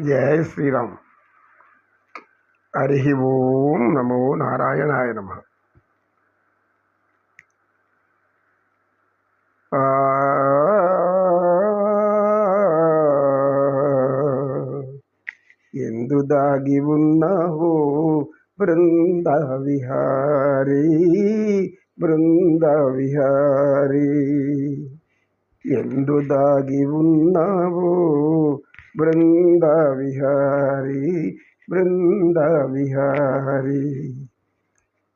జయ శ్రీరామ్. హరి ఓం నమో నారాయణాయ నమ. ఎందు దాగి ఉన్నావో బృంద విహారీ బృంద విహారీ ఎందు దాగి ఉన్నావో బృంద విహారీ బృంద విహారీ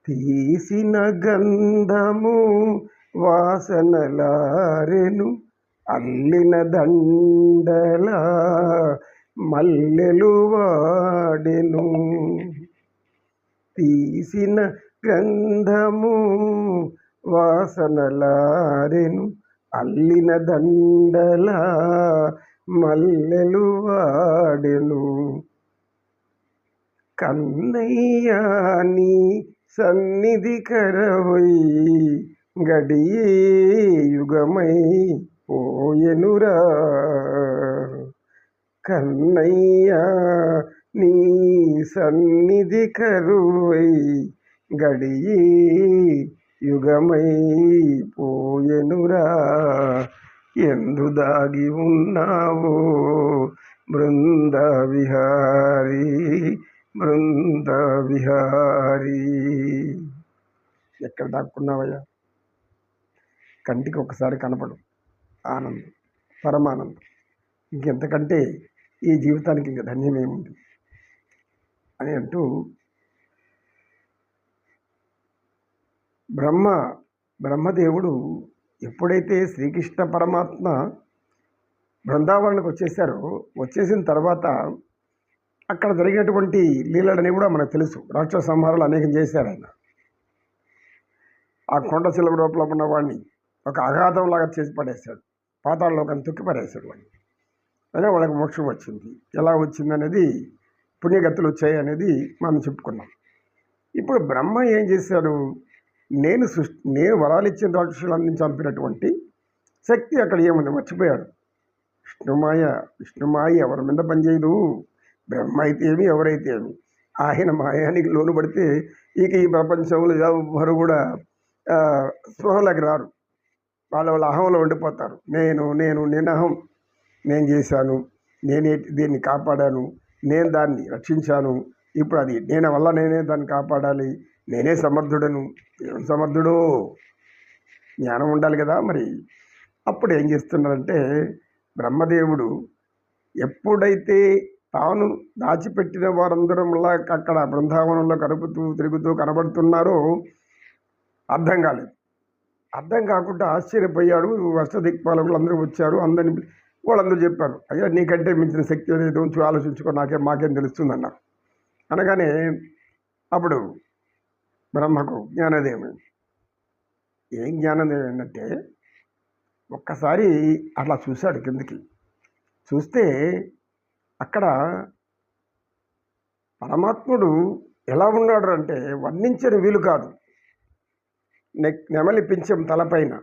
తీసిన గంధము వాసనలారెను అల్లిన దండల మల్లెలు వాడెను. తీసిన గంధము వాసనలారెను అల్లిన దండల మల్లెలు వాడెను కన్నయ్యాని సన్నిధి కరవై గడియే యుగమై పోయెనురా. కన్నయ్యా నీ సన్నిధి కరువై గడియే యుగమై పోయెనురా. ఎందు దాగి ఉన్నావో? బృంద విహారీ బృంద విహారీ ఎక్కడ దాక్కున్నావయ్యా? కంటికి ఒకసారి కనపడు. ఆనందం పరమానందం. ఇంకెంతకంటే ఈ జీవితానికి ఇంక ధన్యమేముంది? అని అంటూ బ్రహ్మ బ్రహ్మదేవుడు ఎప్పుడైతే శ్రీకృష్ణ పరమాత్మ బృందావనానికి వచ్చేసారో వచ్చేసిన తర్వాత అక్కడ జరిగినటువంటి లీలలని కూడా మనకు తెలుసు. రాక్షస సంహారాలు అనేకం చేశారు ఆయన. ఆ కొండ చిలువ రూపంలో ఉన్న వాడిని ఒక అఘాతంలాగా చేసి పడేశాడు. పాతాళలోకం తొక్కి పడేశాడు వాడిని. అదే వాళ్ళకి మోక్షం వచ్చింది. ఎలా వచ్చింది అనేది పుణ్యగతులు వచ్చాయి అనేది మనం చెప్పుకున్నాం. ఇప్పుడు బ్రహ్మ ఏం చేశాడు? నేను సృష్టి నేను వరాలు ఇచ్చిన రాక్షసులన్నీ చంపినటువంటి శక్తి అక్కడ ఏముంది? మర్చిపోయాడు విష్ణుమాయ విష్ణుమాయ ఎవరి మీద పనిచేయదు బ్రహ్మ అయితే ఏమి ఎవరైతే ఏమి? ఆయన మాయానికి లోను పడితే ఇక ఈ ప్రపంచంలో ఎవరు కూడా స్పృహలకు స్పృహలోకి రారు. వాళ్ళ వాళ్ళ అహంలో ఉండిపోతారు. నేను నేను నేను అహం. నేను చేశాను. నేనే దీన్ని కాపాడాను. నేను దాన్ని రక్షించాను. ఇప్పుడు అది నేను వల్ల నేనే దాన్ని కాపాడాలి. నేనే సమర్థుడను ఏం సమర్థుడు. జ్ఞానం ఉండాలి కదా మరి. అప్పుడు ఏం చేస్తున్నారంటే బ్రహ్మదేవుడు ఎప్పుడైతే తాను దాచిపెట్టిన వారందరంలా అక్కడ బృందావనంలో కలుపుతూ తిరుగుతూ కనబడుతున్నారో అర్థం కాలేదు. అర్థం కాకుండా ఆశ్చర్యపోయాడు. అష్టదిక్పాలకులు అందరూ వచ్చారు. అందరిని వాళ్ళందరూ చెప్పారు అయ్యా నీకంటే మించిన శక్తి అనేది ఉంచు ఆలోచించుకో నాకేం మాకేం తెలుస్తుంది అన్నారు అనగానే అప్పుడు బ్రహ్మకు జ్ఞానోదయం ఏం జ్ఞానోదయం ఏంటంటే ఒక్కసారి అట్లా చూశాడు కిందకి. చూస్తే అక్కడ పరమాత్ముడు ఎలా ఉన్నాడు అంటే వర్ణించని వీలు కాదు. నె నెమలి పింఛం తలపైన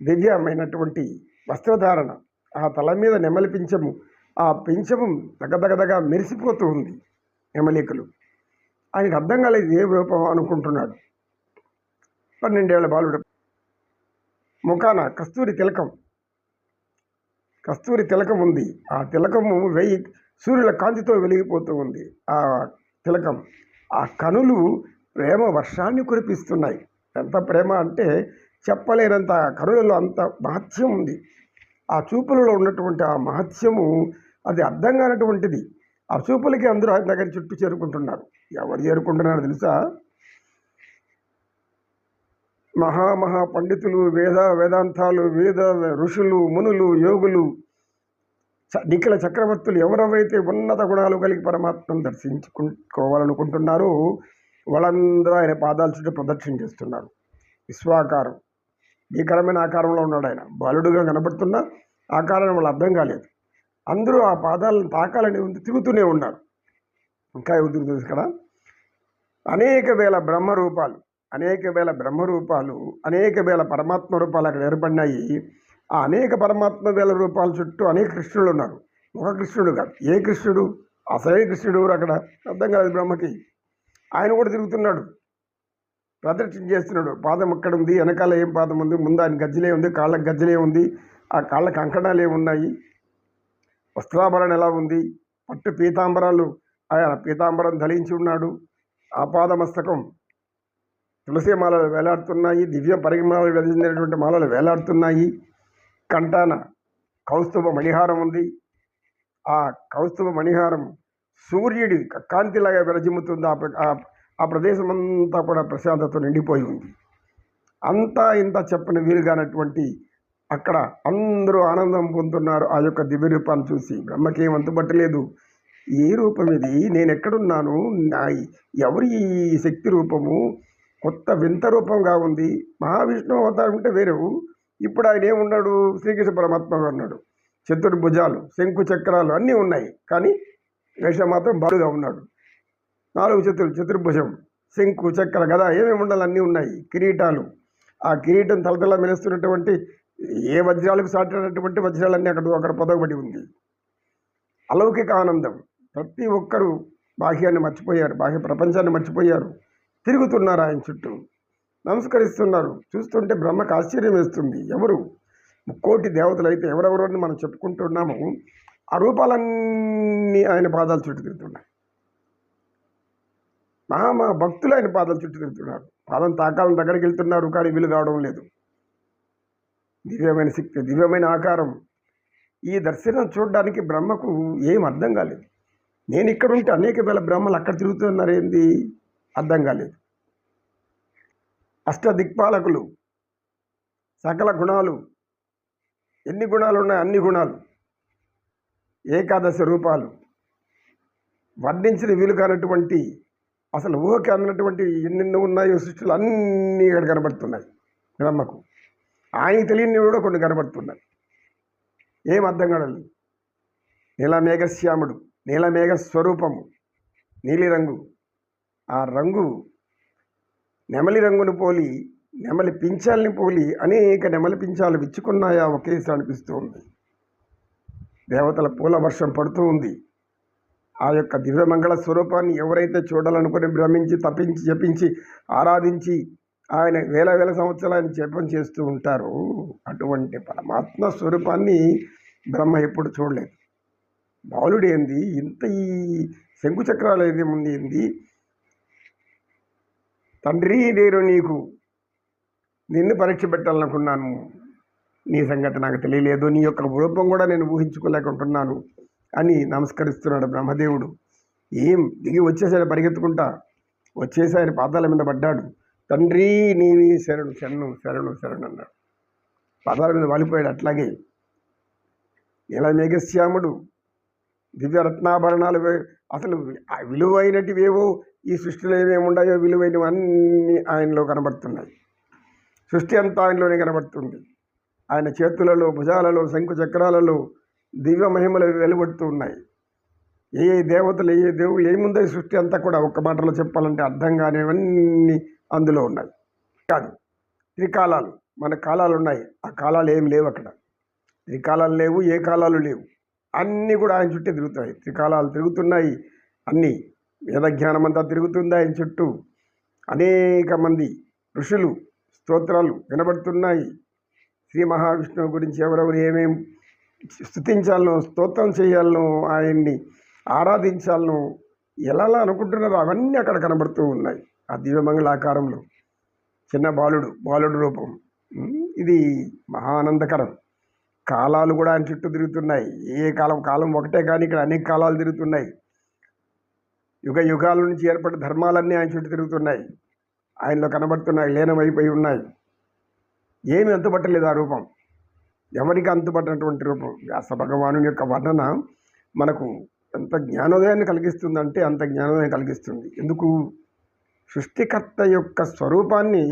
దివ్యమైనటువంటి వస్త్రధారణ. ఆ తల మీద నెమలి పింఛము ఆ పింఛము దగదగదగా మెరిసిపోతూ ఉంది నెమలికలు. ఆయనకు అర్థం కాలేదు ఏ రూపం అనుకుంటున్నాడు. పన్నెండేళ్ళ బాలుడు. ముఖాన కస్తూరి తిలకం. కస్తూరి తిలకం ఉంది. ఆ తిలకము వెయ్యి సూర్యుల కాంతితో వెలిగిపోతూ ఉంది. ఆ తిలకం. ఆ కనులు ప్రేమ వర్షాన్ని కురిపిస్తున్నాయి. ఎంత ప్రేమ అంటే చెప్పలేనంత కనులలో అంత మహత్యం ఉంది. ఆ చూపులలో ఉన్నటువంటి ఆ మహత్యము అది అర్థం కానటువంటిది. ఆ చూపులకి అందరూ ఆయన దగ్గర చుట్టూ చేరుకుంటున్నారు. ఎవరు చేరుకుంటున్నారో తెలుసా? మహామహా పండితులు వేద వేదాంతాలు వేద ఋషులు మునులు యోగులు చ- నిఖిల చక్రవర్తులు ఎవరెవరైతే ఉన్నత గుణాలు కలిగి పరమాత్మను దర్శించుకోవాలనుకుంటున్నారో వాళ్ళందరూ ఆయన పాదాల చుట్టూ ప్రదక్షిణ చేస్తున్నారు. విశ్వాకారం. భీకరమైన ఆకారంలో ఉన్నాడు ఆయన. బాలుడుగా కనబడుతున్నా ఆకారం వాళ్ళు అర్థం కాలేదు. అందరూ ఆ పాదాలను తాకాలని ఉంది తిరుగుతూనే ఉన్నారు. ఇంకా ఎదుగుతుంది ఇక్కడ? అనేక వేల బ్రహ్మ రూపాలు అనేక వేల బ్రహ్మ రూపాలు అనేక వేల పరమాత్మ రూపాలు అక్కడ ఏర్పడినాయి. ఆ అనేక పరమాత్మ వేల రూపాల చుట్టూ అనేక కృష్ణుడు ఉన్నారు. ఒక కృష్ణుడు కాదు. ఏ కృష్ణుడు? అసలే కృష్ణుడు అక్కడ? అర్థం కాదు బ్రహ్మకి. ఆయన కూడా తిరుగుతున్నాడు. ప్రదర్శన చేస్తున్నాడు. పాదం ఎక్కడ ఉంది వెనకాల ఏం పాదం ఉంది? ముందు ఆయన గజ్జలే ఉంది కాళ్ళకి గజ్జలే ఉంది. ఆ కాళ్ళకి అంకణాలు ఏమున్నాయి? వస్త్రాభరణ ఎలా ఉంది? పట్టు పీతాంబరాలు ఆయన పీతాంబరం ధరించి ఉన్నాడు. ఆపాదమస్తకం. తులసి మాలలు వేలాడుతున్నాయి. దివ్య పరిగమాలు వెలిసినటువంటి మాలలు వేలాడుతున్నాయి. కంటాన కౌస్తుభ మణిహారం ఉంది. ఆ కౌస్తుభ మణిహారం సూర్యుడి కాంతిలాగా విరజిమ్ముతుంది. ఆ ప్ర- ఆ- ప్రదేశం అంతా కూడా ప్రశాంతతో నిండిపోయి ఉంది. అంతా ఇంత చెప్పని వీలుగానటువంటి అక్కడ అందరూ ఆనందం పొందుతున్నారు. ఆ యొక్క దివ్య రూపాన్ని చూసి బ్రహ్మకేం అంతుపట్టలేదు. ఏ రూపం ఇది? నేను ఎక్కడున్నాను? నా ఎవరి ఈ శక్తి రూపము? కొత్త వింత రూపంగా ఉంది. మహావిష్ణువు అవతారం అంటే వేరు. ఇప్పుడు ఆయన ఏమున్నాడు? శ్రీకృష్ణ పరమాత్మగా ఉన్నాడు. చతుర్భుజాలు శంకు చక్రాలు అన్నీ ఉన్నాయి. కానీ వేషం మాత్రం బాలుగా ఉన్నాడు. నాలుగు చతురు చతుర్భుజం శంకు చక్ర గదా ఏమేమి ఉండాలి? అన్నీ ఉన్నాయి. కిరీటాలు. ఆ కిరీటం తలతల మెలుస్తున్నటువంటి ఏ వజ్రాలకు సాటినటువంటి వజ్రాలన్నీ అక్కడ అక్కడ పొదగబడి ఉంది. అలౌకిక ఆనందం. ప్రతి ఒక్కరూ బాహ్యాన్ని మర్చిపోయారు బాహ్య ప్రపంచాన్ని మర్చిపోయారు. తిరుగుతున్నారు ఆయన చుట్టూ. నమస్కరిస్తున్నారు. చూస్తుంటే బ్రహ్మకు ఆశ్చర్యం వేస్తుంది. ఎవరు? కోటి దేవతలు అయితే ఎవరెవరు అని మనం చెప్పుకుంటున్నాము ఆ రూపాలన్నీ ఆయన పాదాలు చుట్టూ తిరుగుతున్నాయి. మా భక్తులు ఆయన పాదాలు చుట్టూ తిరుగుతున్నారు. పాదం తాకాలని దగ్గరికి వెళ్తున్నారు కానీ వీలు కావడం లేదు. దివ్యమైన శక్తి దివ్యమైన ఆకారం. ఈ దర్శనం చూడడానికి బ్రహ్మకు ఏం అర్థం కాలేదు. నేను ఇక్కడ ఉంటే అనేక వేల బ్రహ్మలు అక్కడ తిరుగుతున్నారు ఏంది అర్థం కాలేదు. అష్టదిక్పాలకులు సకల గుణాలు. ఎన్ని గుణాలు ఉన్నాయి? అన్ని గుణాలు. ఏకాదశి రూపాలు. వర్ణించిన వీలు కానటువంటి అసలు ఊహకి అందినటువంటి ఎన్నెన్నో ఉన్నాయో సృష్టిలు అన్నీ ఇక్కడ కనబడుతున్నాయి బ్రహ్మకు. ఆయనకి తెలియనివి కూడా కొన్ని కనబడుతున్నాయి. ఏం అర్థం కాలేదు నీలమేఘశ్యాముడు నీలమేఘ స్వరూపము నీలిరంగు. ఆ రంగు నెమలి రంగును పోలి నెమలి పించాలని పోలి అనేక నెమలి పించాలు విచ్చుకున్నాయా ఒకేసారి అనిపిస్తూ ఉంది. దేవతల పూల వర్షం పడుతూ ఉంది. ఆ యొక్క దివ్యమంగళ స్వరూపాన్ని ఎవరైతే చూడాలనుకుని భ్రమించి తప్పించి జపించి ఆరాధించి ఆయన వేల వేల సంవత్సరాలు ఆయన జపం చేస్తూ ఉంటారు. అటువంటి పరమాత్మ స్వరూపాన్ని బ్రహ్మ ఎప్పుడు చూడలేదు. బాలుడు ఏంది ఇంత ఈ శంకుచక్రాలు ఏదేముంది ఏది ఉంది ఏంది? తండ్రి నేను నీకు నిన్ను పరీక్ష పెట్టాలనుకున్నాను. నీ సంగతి నాకు తెలియలేదు. నీ యొక్క రూపం కూడా నేను ఊహించుకోలేకుంటున్నాను అని నమస్కరిస్తున్నాడు బ్రహ్మదేవుడు. ఏం? దిగి వచ్చేసాడు పరిగెత్తుకుంటా. వచ్చేసి ఆయన పాదాల మీద పడ్డాడు. తండ్రి నీవి శరణు శరణు శరణు శరణు అన్నాడు. పాదాల మీద వాలిపోయాడు అట్లాగే. ఇలా మేఘశ్యాముడు దివ్యరత్నాభరణాలు అసలు ఆ విలువైనటివేవో ఈ సృష్టిలో ఏమేమి ఉన్నాయో విలువైనవి అన్నీ ఆయనలో కనబడుతున్నాయి. సృష్టి అంతా ఆయనలోనే కనబడుతుంది. ఆయన చేతులలో భుజాలలో శంకు చక్రాలలో దివ్య మహిమలు వెలువడుతూ ఉన్నాయి. ఏ ఏ దేవతలు ఏ ఏ దేవుళ్ళు ఏముందో సృష్టి అంతా కూడా ఒక్క మాటలో చెప్పాలంటే అర్థం కానివన్నీ అందులో ఉన్నాయి. కాదు త్రికాలాలు. మన కాలాలు ఉన్నాయి. ఆ కాలాలు ఏం లేవు అక్కడ. త్రికాలాలు లేవు ఏ కాలాలు లేవు. అన్నీ కూడా ఆయన చుట్టూ తిరుగుతాయి. త్రికాలాలు తిరుగుతున్నాయి అన్నీ. వేదజ్ఞానం అంతా తిరుగుతుంది ఆయన చుట్టూ. అనేక మంది ఋషులు స్తోత్రాలు వినబడుతున్నాయి. శ్రీ మహావిష్ణువు గురించి ఎవరెవరు ఏమేం స్థుతించాలనో స్తోత్రం చేయాలనో ఆయన్ని ఆరాధించాలనో ఎలా అనుకుంటున్నారో అవన్నీ అక్కడ కనబడుతూ ఉన్నాయి. ఆ దివ్యమంగళాకారంలో చిన్న బాలుడు బాలుడు రూపం. ఇది మహానందకరం. కాలాలు కూడా ఆయన చుట్టూ తిరుగుతున్నాయి. ఏ కాలం కాలం ఒకటే కానీ ఇక్కడ అనేక కాలాలు తిరుగుతున్నాయి. యుగ యుగాల నుంచి ఏర్పడిన ధర్మాలన్నీ ఆయన చుట్టూ తిరుగుతున్నాయి. ఆయనలో కనబడుతున్నాయి లీనమైపోయి ఉన్నాయి. ఏమి అంతుపట్టలేదు ఆ రూపం. ఎవరికి అంతుపట్టినటువంటి రూపం? వ్యాస భగవాను యొక్క వర్ణన మనకు ఎంత జ్ఞానోదయాన్ని కలిగిస్తుందంటే అంత జ్ఞానోదయం కలిగిస్తుంది. ఎందుకు? సృష్టికర్త యొక్క స్వరూపాన్ని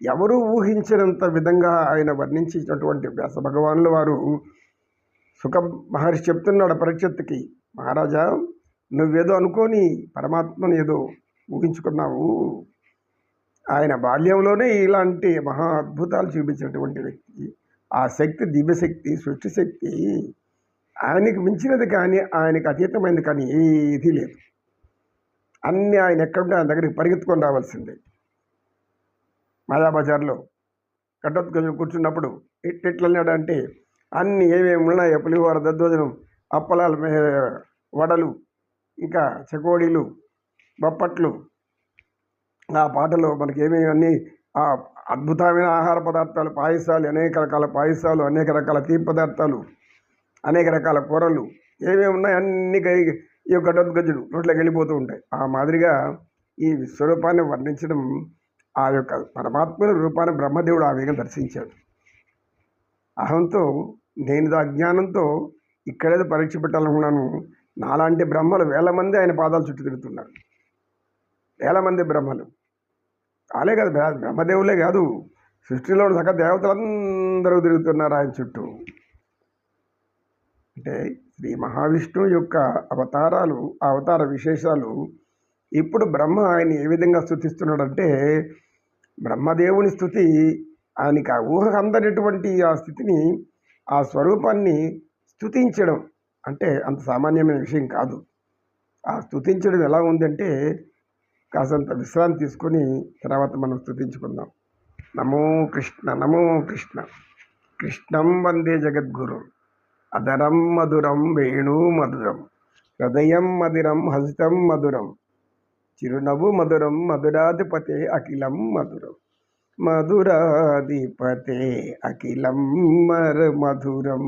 ఎవరు ఊహించినంత విధంగా ఆయన వర్ణించినటువంటి వ్యాస భగవానుల వారు సుఖ మహర్షి చెప్తున్నాడు పరీక్షత్తుకి మహారాజా నువ్వేదో అనుకోని పరమాత్మను ఏదో ఊహించుకున్నావు. ఆయన బాల్యంలోనే ఇలాంటి మహా అద్భుతాలు చూపించినటువంటి వ్యక్తి. ఆ శక్తి దివ్యశక్తి సృష్టి శక్తి ఆయనకు మించినది కానీ ఆయనకు అతీతమైనది కానీ ఏది లేదు. అన్నీ ఆయన ఎక్కడుంటే ఆయన దగ్గరికి పరిగెత్తుకొని రావాల్సిందే. మాయాబజార్లో కట్టొత్తుకొని కూర్చున్నప్పుడు ఎట్లన్నాడు అంటే అన్ని ఏమేమి ఉన్నాయో పులిహోర దద్దోజనం అప్పలాలు వడలు ఇంకా చకోడీలు బొప్పట్లు ఆ పాటలో మనకి ఏమేమి అన్ని ఆ అద్భుతమైన ఆహార పదార్థాలు పాయసాలు అనేక రకాల పాయసాలు అనేక రకాల తీపి పదార్థాలు అనేక రకాల కూరలు ఏమేమి ఉన్నాయి అన్ని ఈ యొక్క గజుడు నోట్లోకి వెళ్ళిపోతూ ఉంటాయి. ఆ మాదిరిగా ఈ విశ్వరూపాన్ని వర్ణించడం ఆ యొక్క పరమాత్మల రూపాన్ని బ్రహ్మదేవుడు ఆ వేగం దర్శించాడు. అహంతో నేను అజ్ఞానంతో ఇక్కడేదో పరీక్ష పెట్టాలనుకున్నాను. నాలాంటి బ్రహ్మలు వేల మంది ఆయన పాదాలు చుట్టూ తిరుగుతున్నారు. వేల మంది బ్రహ్మలు. కాలే కాదు బ్రహ్మదేవులే కాదు సృష్టిలో సగ దేవతలందరూ తిరుగుతున్నారు ఆయన చుట్టూ. అంటే శ్రీ మహావిష్ణువు యొక్క అవతారాలు అవతార విశేషాలు ఇప్పుడు బ్రహ్మ ఆయన ఏ విధంగా స్థుతిస్తున్నాడంటే బ్రహ్మదేవుని స్థుతి ఆయనకి ఆ ఊహకు అందనటువంటి ఆ స్థితిని ఆ స్వరూపాన్ని స్థుతించడం అంటే అంత సామాన్యమైన విషయం కాదు. ఆ స్థుతించడం ఎలా ఉందంటే కాసంత విశ్రాంతి తీసుకొని తర్వాత మనం స్థుతించుకుందాం. నమో కృష్ణ నమో కృష్ణ. కృష్ణం వందే జగద్గురు. అదరం మధురం వేణు మధురం. హృదయం మధురం హసితం మధురం. చిరునవ్వు మధురం మధురాధిపతే అఖిలం మధురం. మధురాధిపతే అఖిలం మర మధురం.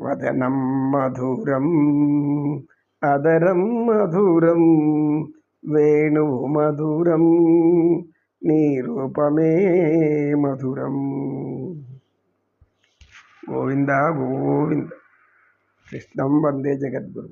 వదనం మధురం అదరం మధురం. వేణు మధురం నీ రూపమే మధురం. గోవింద గోవింద కృష్ణం వందే జగద్గురు